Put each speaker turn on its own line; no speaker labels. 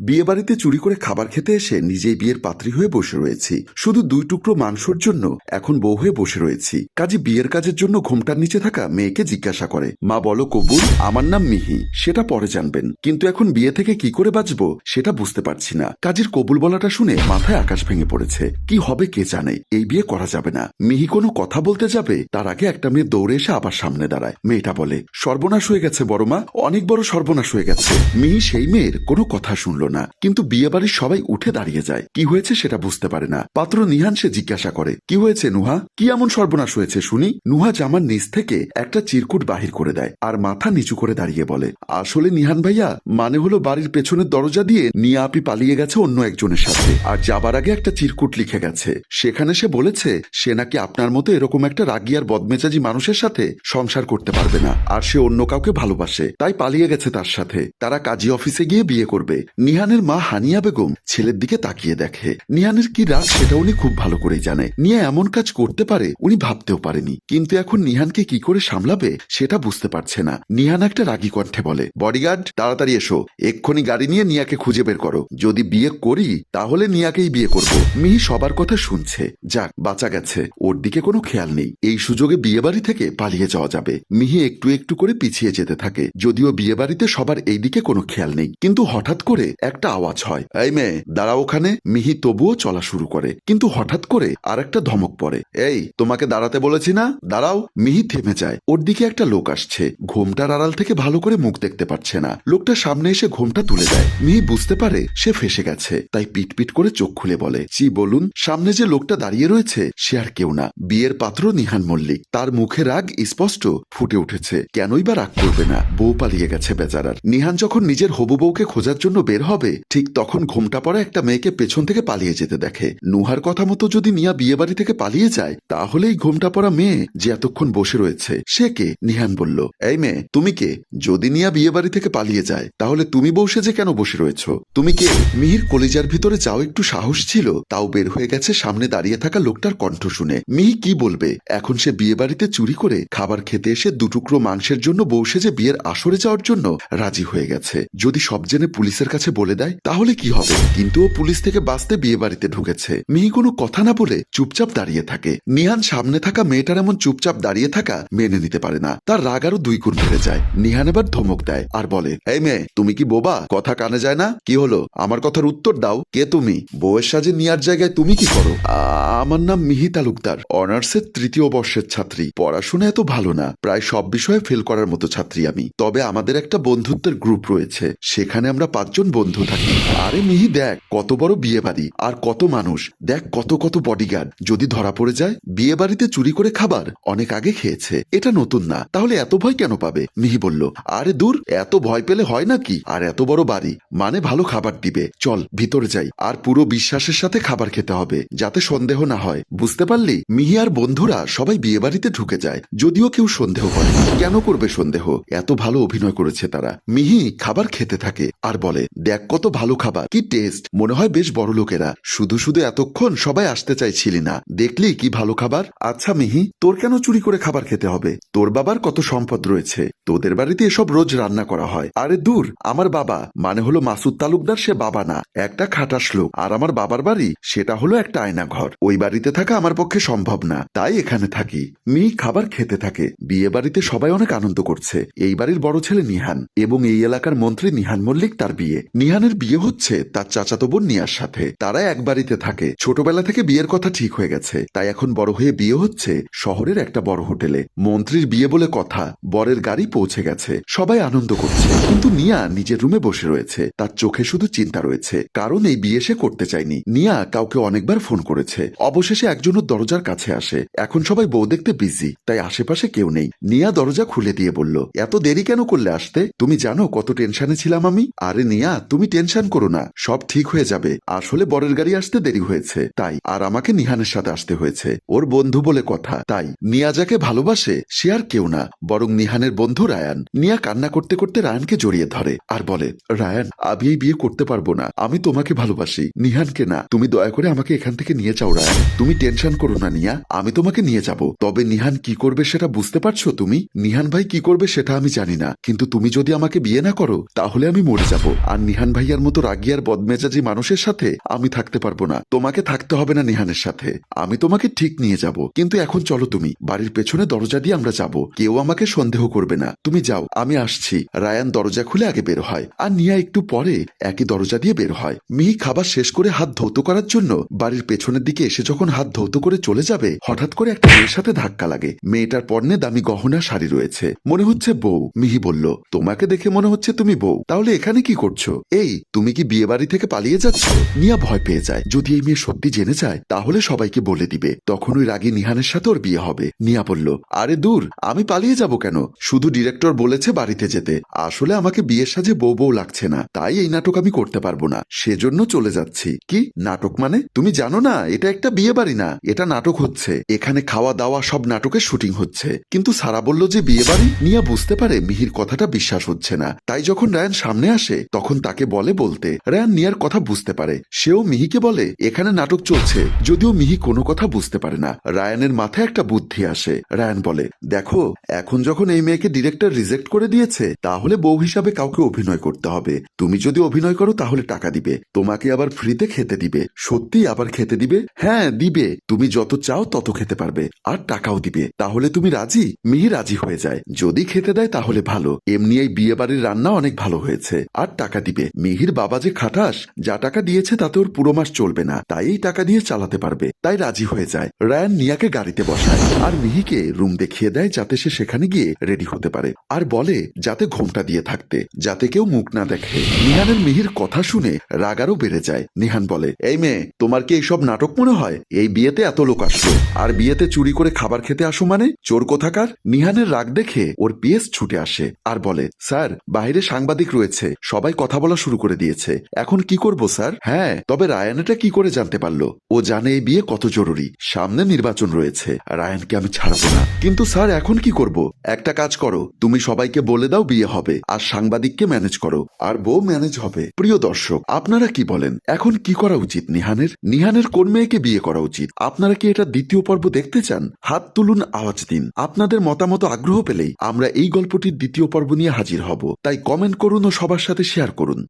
বিয়ে বাড়িতে চুরি করে খাবার খেতে এসে নিজেই বিয়ের পাত্রী হয়ে বসে রয়েছি। শুধু দুই টুকরো মাংসর জন্য এখন বউ হয়ে বসে রয়েছি। কাজে বিয়ের কাজের জন্য ঘোমটার নিচে থাকা মেয়েকে জিজ্ঞাসা করে, মা, বলো কবুল, আমার নাম মিহি, সেটা পরে জানবেন। কিন্তু এখন বিয়ে থেকে কি করে বাঁচবো, সেটা বুঝতে পারছি না। কাজের কবুল বলাটা শুনে মাথায় আকাশ ভেঙে পড়েছে। কি হবে কে জানে? এই বিয়ে করা যাবে না। মিহি কোনো কথা বলতে যাবে, তার আগে একটা মেয়ে দৌড়ে এসে আবার সামনে দাঁড়ায়। মেয়েটা বলে, সর্বনাশ হয়ে গেছে বড় মা, অনেক বড় সর্বনাশ হয়ে গেছে। মিহি সেই মেয়ের কোনো কথা শুনল না। কিন্তু বিয়ে বাড়ির সবাই উঠে দাঁড়িয়ে যায়। কি হয়েছে সেটা বুঝতে পারে না। পাত্র নিহান সে জিজ্ঞাসা করে, কি হয়েছে নুহা? কি এমন সর্বনাশ হয়েছে শুনি? নুহা জামার নিচ থেকে একটা চিরকুট বাহির করে দেয় আর মাথা নিচু করে দাঁড়িয়ে বলে, আসলে নিহান ভাইয়া মানে হলো বাড়ির পেছনের দরজা দিয়ে নিয়া আপি পালিয়ে গেছে অন্য একজনের সাথে। আর যাবার আগে একটা চিরকুট লিখে গেছে। সেখানে সে বলেছে, সে নাকি আপনার মতো এরকম একটা রাগি আর বদমেজাজি মানুষের সাথে সংসার করতে পারবে না। আর সে অন্য কাউকে ভালোবাসে। তাই পালিয়ে গেছে তার সাথে। তারা কাজী অফিসে গিয়ে বিয়ে করবে। নিহানের মা হানিয়া বেগম ছেলের দিকে তাকিয়ে দেখে। নিহানের কি রাগ সেটা উনি খুব ভালো করেই জানে। নিয়া এমন কাজ করতে পারে, উনি ভাবতেও পারেনি। কিন্তু এখন নিহানকে কি করে সামলাবে সেটা বুঝতে পারছে না। নিহান একটা রাগী কণ্ঠে বলে বডিগার্ড তাড়াতাড়ি এসো। এক্ষুনি গাড়ি নিয়ে নিয়াকে খুঁজে বের করো। যদি বিয়ে করি, তাহলে নিয়াকেই বিয়ে করব। মিহি সবার কথা শুনছে। যাক, বাঁচা গেছে। ওর দিকে কোনো খেয়াল নেই। এই সুযোগে বিয়ে বাড়ি থেকে পালিয়ে যাওয়া যাবে। মিহি একটু একটু করে পিছিয়ে যেতে থাকে। যদিও বিয়ে বাড়িতে সবার এই দিকে কোনো খেয়াল নেই। কিন্তু হঠাৎ করে একটা আওয়াজ হয়। এই মেয়ে, দাঁড়াও ওখানে। মিহি তবুও চলা শুরু করে। কিন্তু হঠাৎ করে আর একটা ধমক পড়ে। এই, তোমাকে দাঁড়াতে বলেছি না? দাঁড়াও। মিহি থেমে যায়। ওর দিকে একটা লোক আসছে। ঘোমটার আড়াল থেকে ভালো করে মুখ দেখতে পাচ্ছে না। লোকটা সামনে এসে ঘোমটা তুলে দেয়। মিহি বুঝতে পারে সে ফেসে গেছে। তাই পিট পিট করে চোখ খুলে বলে জি বলুন, সামনে যে লোকটা দাঁড়িয়ে রয়েছে, সে আর কেউ না। বিয়ের পাত্র নিহান মল্লিক। তার মুখে রাগ স্পষ্ট ফুটে উঠেছে। কেনই বা রাগ করবে না? বউ পালিয়ে গেছে বেচারার। নিহান যখন নিজের হবু বউকে খোঁজার জন্য বের হবে ঠিক তখন ঘোমটা পড়া একটা মেয়েকে পেছন থেকে পালিয়ে যেতে দেখে। নুহার কথা মতো যদি নিয়া বিয়ে বাড়ি থেকে পালিয়ে যায়, তাহলেই ঘোমটা পড়া মেয়ে যে এতক্ষণ বসে রয়েছে, সে কে? নিহান বলল, এই মেয়ে, তুমি কে? যদি নিয়া বিয়ে বাড়ি থেকে পালিয়ে যায়, তাহলে তুমি বসে যে কেন বসে রয়েছ? তুমি কে? মিহির কলিজার ভিতরে যাও একটু সাহস ছিল, তাও বের হয়ে গেছে সামনে দাঁড়িয়ে থাকা লোকটার কণ্ঠ শুনে। মিহি কি বলবে? এখন সে বিয়ে বাড়িতে চুরি করে খাবার খেতে এসে দুটুকরো মাংসের জন্য বসে যে বিয়ের আসরে যাওয়ার জন্য রাজি হয়ে গেছে। যদি সব জেনে পুলিশের কাছে বলে দেয়, তাহলে কি হবে? কিন্তু ও পুলিশ থেকে বাঁচতে বিয়ে বাড়িতে ঢুকেছে। মিহি কোনো কথা না বলে চুপচাপ দাঁড়িয়ে থাকে। নিহান সামনে থাকা মেয়েটার এমন চুপচাপ দাঁড়িয়ে থাকা মেনে নিতে পারে না। তার রাগ আরও দুই গুণ বেড়ে যায়। নিহান এবার ধমক দেয় আর বলে, এই মেয়ে, তুমি কি বোবা? কথা কানে যায় না? কি হলো? আমার কথার উত্তর দাও। কে তুমি? বউয়ের সাজে নিয়ার জায়গায় তুমি কি করো? আমার নাম মিহি তালুকদার। অনার্সের তৃতীয় বর্ষের ছাত্রী। পড়াশোনা এত ভালো না। প্রায় সব বিষয়ে ফেল করার মতো ছাত্রী আমি। তবে আমাদের একটা বন্ধুত্বের গ্রুপ রয়েছে। সেখানে আমরা পাঁচজন বন্ধু থাকি। আরে মিহি, দেখ, কত বড় বিয়ে বাড়ি আর কত মানুষ। দেখ, কত কত বডিগার্ড যদি ধরা পড়ে যায় বিয়ে বাড়িতে চুরি করে খাবার অনেক আগে খেয়েছে। এটা নতুন না। তাহলে এত ভয় কেন পাবে? মিহি বলল, আরে দূর, এত ভয় পেলে হয় নাকি? আর এত বড় বাড়ি মানে ভালো খাবার দিবে। চল, ভিতরে যাই। আর পুরো বিশ্বাসের সাথে খাবার খেতে হবে, যাতে সন্দেহ না হয়। বুঝতে পারলি? মিহি আর বন্ধুরা সবাই বিয়ে বাড়িতে ঢুকে যায়, যদিও কেউ সন্দেহ করে কেন করবে সন্দেহ? এত ভালো অভিনয় করেছে তারা। মিহি খাবার খেতে থাকে আর বলে, দেখ কত ভালো খাবার। কি টেস্ট মনে হয় বেশ বড় লোকেরা। শুধু শুধু এতক্ষণ সবাই আসতে চাইছিলি না। দেখলি কি ভালো খাবার? আচ্ছা মিহি, তোর কেন চুরি করে খাবার খেতে হবে? তোর বাবার কত সম্পদ রয়েছে। তোদের বাড়িতে এসব রোজ রান্না করা হয়। আরে দূর, আমার বাবা। মানে হলো মাসুদ তালুকদার সে বাবা না। একটা খাটাস লোক। আর আমার বাবার বাড়ি, সেটা হলো একটা আয়না ঘর ওই বাড়িতে থাকা আমার পক্ষে সম্ভব না। তাই এখানে থাকি। মি খাবার খেতে থাকে। বিয়ে বাড়িতে সবাই অনেক আনন্দ করছে। এই বাড়ির বড় ছেলে নিহান। এবং এই এলাকার মন্ত্রী নিহান মল্লিক তার বিয়ে। নিহানের বিয়ে হচ্ছে তার চাচাতো বোন নিয়ার সাথে। তারা এক বাড়িতে থাকে। ছোটবেলা থেকে বিয়ের কথা ঠিক হয়ে গেছে। তাই এখন বড় হয়ে বিয়ে হচ্ছে শহরের একটা বড় হোটেলে। মন্ত্রীর বিয়ে বলে কথা বরের গাড়ি পৌঁছে গেছে। সবাই আনন্দ করছে। কিন্তু নিয়া নিজের রুমে বসে রয়েছে। তার চোখে শুধু চিন্তা রয়েছে। কারণ এই বিয়ে সে করতে চায়নি। নিয়া কাউকে অনেকবার ফোন করেছে। অবশেষে একজনের দরজার কাছে আসে। এখন সবাই বউ দেখতে বিজি তাই আশেপাশে কেউ নেই। নিয়া দরজা খুলে দিয়ে বলল, এত দেরি কেন করলে আসতে? তুমি জানো কত টেনশনে ছিলাম আমি? আরে নিয়া, তুমি টেনশন করো না, সব ঠিক হয়ে যাবে। আসলে বরের গাড়ি আসতে দেরি হয়েছে। তাই, আর আমাকে নিহানের সাথে আসতে হয়েছে। ওর বন্ধু বলে কথা। তাই, নিয়া যাকে ভালোবাসে, সে আর কেউ না, বরং নিহানের বন্ধু রায়ান। নিয়া কান্না করতে করতে রায়ানকে জড়িয়ে ধরে আর বলে, রায়ান, আমি এই বিয়ে করতে পারব না। আমি তোমাকে ভালোবাসি। নিহানকে না। তুমি দয়া করে আমাকে এখান থেকে নিয়ে যাও রায়ান। তুমি টেনশন করো না, নিয়া। আমি তোমাকে নিয়ে যাব। তবে নিহান কি করবে সেটা বুঝতে পারছ তুমি? নিহান ভাই কি করবে সেটা আমি জানি না। কিন্তু তুমি যদি আমাকে বিয়ে না করো, তাহলে আমি মরে যাব। আর নিহান নিহান ভাইয়ার মতো রাগিয়ার বদমেজাজি মানুষের সাথে আমি থাকতে পারব না। তোমাকে থাকতে হবে না নিহানের সাথে। আমি তোমাকে ঠিক নিয়ে যাব। কিন্তু এখন চলো তুমি। বাড়ির পেছনে দরজা দিয়ে আমরা যাব। কেউ আমাকে সন্দেহ করবে না। তুমি যাও। আমি আসছি। রায়ান দরজা খুলে আগে বের হয়। আর নিয়া একটু পরে একই দরজা দিয়ে বের হয়। মিহি খাবার শেষ করে হাত ধৌত করার জন্য বাড়ির পেছনের দিকে এসে যখন হাত ধৌত করে চলে যাবে, হঠাৎ করে একটা মেয়ের সাথে ধাক্কা লাগে। মেয়েটার পর্নে দামি গহনা শাড়ি রয়েছে। মনে হচ্ছে বউ। মিহি বলল, তোমাকে দেখে মনে হচ্ছে তুমি বউ। তাহলে এখানে কি করছ? এই, তুমি কি বিয়ে বাড়ি থেকে পালিয়ে যাচ্ছ? নিয়া ভয় পেয়ে যায়। যদি এই মেয়ে সত্যি জেনে যায়, তাহলে সবাইকে বলে দিবে। তখন ওই রাগী নিহানের সাথে ওর বিয়ে হবে। নিয়া বলল, আরে দূর, আমি পালিয়ে যাব কেন? শুধু ডিরেক্টর বলেছে বাড়িতে যেতে। আসলে আমাকে বিয়ের সাজে বউ বউ লাগছে না। তাই এই নাটক আমি করতে পারব না। সেজন্য চলে যাচ্ছি। কি? নাটক মানে? তুমি জানো না, এটা একটা বিয়ে বাড়ি না। এটা নাটক হচ্ছে। এখানে খাওয়া দাওয়া সব নাটকের শুটিং হচ্ছে। কিন্তু সারা বলল যে বিয়ে বাড়ি নিয়া বুঝতে পারে মিহির কথাটা বিশ্বাস হচ্ছে না। তাই যখন রায়ান সামনে আসে, তখন তাকে বলে বলতে। রায়ান নিয়ার কথা বুঝতে পারে। সেও মিহিকে বলে, এখানে নাটক চলছে। যদিও মিহি কোনো কথা বুঝতে পারে না। রায়ানের মাথায় একটা বুদ্ধি আসে। রায়ান বলে, দেখো, এখন যখন এই মেয়েকে ডিরেক্টর রিজেক্ট করে দিয়েছে, তাহলে বউ হিসাবে কাউকে অভিনয় করতে হবে। তুমি যদি অভিনয় করো, তাহলে টাকা দিবে। তোমাকে আবার ফ্রিতে খেতে দিবে। সত্যি আবার খেতে দিবে? হ্যাঁ দিবে। তুমি যত চাও, তত খেতে পারবে। আর টাকাও দিবে। তাহলে তুমি রাজি? মিহি রাজি হয়ে যায়। যদি খেতে দেয়, তাহলে ভালো। এমনি এই বিয়ে বাড়ির রান্না অনেক ভালো হয়েছে। আর টাকা দিবে। মিহির বাবা যে খাটাস, যা টাকা দিয়েছে তাতে ওর পুরো মাস চলবে না, তাই এই টাকা দিয়ে চালাতে পারবে। তাই রাজি হয়ে যায়। রায়ান নিয়াকে গাড়িতে বসায় আর মিহিকে রুম দেখিয়ে দেয় যাতে সে সেখানে গিয়ে রেডি হতে পারে। আর বলে, যাতে ঘোমটা দিয়ে থাকতে, যাতে কেউ মুখ না দেখে। নিহানের মিহির কথা শুনে রাগ আরও বেড়ে যায়। নিহান বলে, এই মেয়ে, তোমার কি এইসব নাটক মনে হয়? এই বিয়েতে এত লোক আসলো আর বিয়েতে চুরি করে খাবার খেতে আসো মানে? চোর কোথাকার? নিহানের রাগ দেখে ওর পিএস ছুটে আসে। আর বলে, স্যার, বাইরে সাংবাদিক রয়েছে। সবাই কথা বলা শুরু করে দিয়েছে। এখন কি করব, স্যার? হ্যাঁ তবে রায়ান এটা কি করে জানতে পারল? ও জানে এই বিয়ে কত জরুরি। সামনে নির্বাচন রয়েছে। রায়ানকে আমি ছাড়বো না। কিন্তু স্যার, এখন কি করব? একটা কাজ করো। তুমি সবাইকে বলে দাও বিয়ে হবে, আর সাংবাদিককে ম্যানেজ করো। আর বউ ম্যানেজ হবে। প্রিয় দর্শক, আপনারা কি বলেন? এখন কি করা উচিত নিহানের? নিহানের কোন মেয়েকে বিয়ে করা উচিত? আপনারা কি এটা দ্বিতীয় পর্ব দেখতে চান? হাত তুলুন, আওয়াজ দিন। আপনাদের মতামত আগ্রহ পেলেই আমরা এই গল্পটির দ্বিতীয় পর্ব নিয়ে হাজির হব। তাই কমেন্ট করুন ও সবার সাথে শেয়ার করুন।